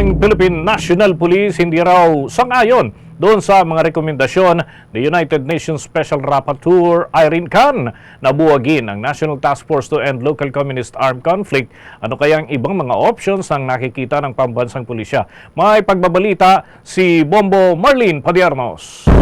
ang Philippine National Police hindi raw sangayon doon sa mga rekomendasyon ni United Nations Special Rapporteur Irene Khan na buwagin ang National Task Force to End Local Communist Armed Conflict. Ano kaya ang ibang mga options ang nakikita ng pambansang pulisya? May pagbabalita si Bombo Marlene Padiernos.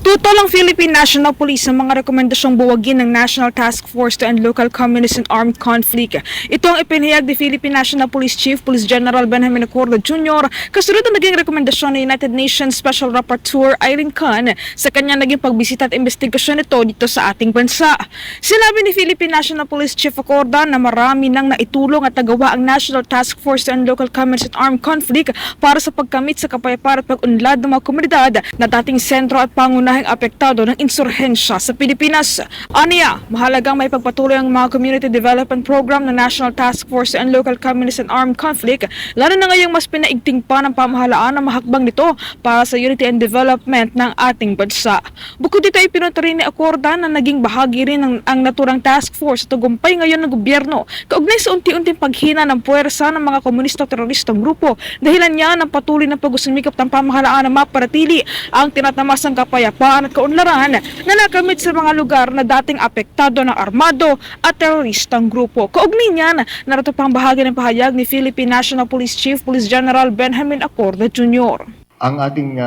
Tutol ang Philippine National Police sa mga rekomendasyong buwagin ng National Task Force to End Local Communist and Armed Conflict. Ito ang ipinahayag ni Philippine National Police Chief Police General Benjamin Acordo Jr. kasunod ang naging rekomendasyon ng United Nations Special Rapporteur Irene Khan sa kanyang naging pagbisita at investigasyon nito dito sa ating bansa. Sinabi ni Philippine National Police Chief Acorda na marami nang naitulong at nagawa ang National Task Force to End Local Communist and Armed Conflict para sa pagkamit sa kapayapaan at pag-unlad ng mga komunidad na dating sentro at pangunahing apektado ng insurhensya sa Pilipinas. Aniya, mahalagang may pagpatuloy ang mga community development program ng National Task Force and Local Communist and Armed Conflict, lalo na ngayong mas pinaigting pa ng pamahalaan ang mahakbang nito para sa unity and development ng ating bansa. Bukod dito ay pinunta rin ni Acorda na naging bahagi rin ng ang naturang task force at tagumpay ngayon ng gobyerno kaugnay sa unti-unting paghina ng puwersa ng mga komunista at teroristang grupo dahilan niya ng patuloy na pagusumikap ng pamahalaan na maparatili ang tinatamasang kapayapaan at kaunlaran na nakamit sa mga lugar na dating apektado ng armado at teroristang grupo. Kaugnay niyan, narito pang bahagi ng pahayag ni Philippine National Police Chief Police General Benjamin Acorda Jr. Ang ating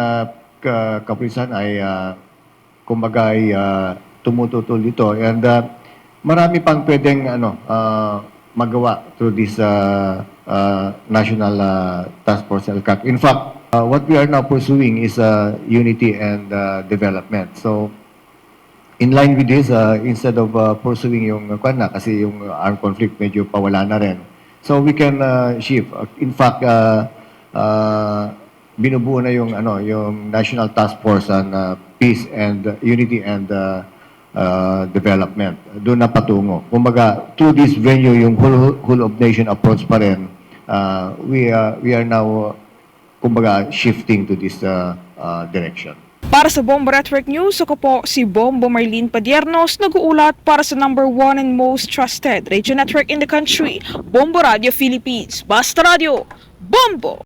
ka- kapulisan ay uh, kumbaga ay ah, tumututol dito and ah, marami pang pwedeng ano ah, magawa through this ah, ah, National ah, Task Force LCAC. In fact, ah, what we are now pursuing is ah, unity and ah, development. So in line with this, uh, instead of uh, pursuing yung uh, kwan na, kasi yung uh, armed conflict medyo pawala na rin. So we can uh, shift. Uh, In fact, uh, uh, binubuo na yung ano, yung National Task Force on uh, Peace and uh, Unity and uh, uh, Development. Doon na patungo. Kumbaga, through this venue, yung whole, whole of nation approach pa rin, uh, we, uh, we are now, uh, kumbaga, shifting to this uh, uh, direction. Para sa Bombo Network News, ako po si Bombo Marlene Padiernos, nag-uulat para sa number one and most trusted radio network in the country, Bombo Radio Philippines. Basta Radio, Bombo!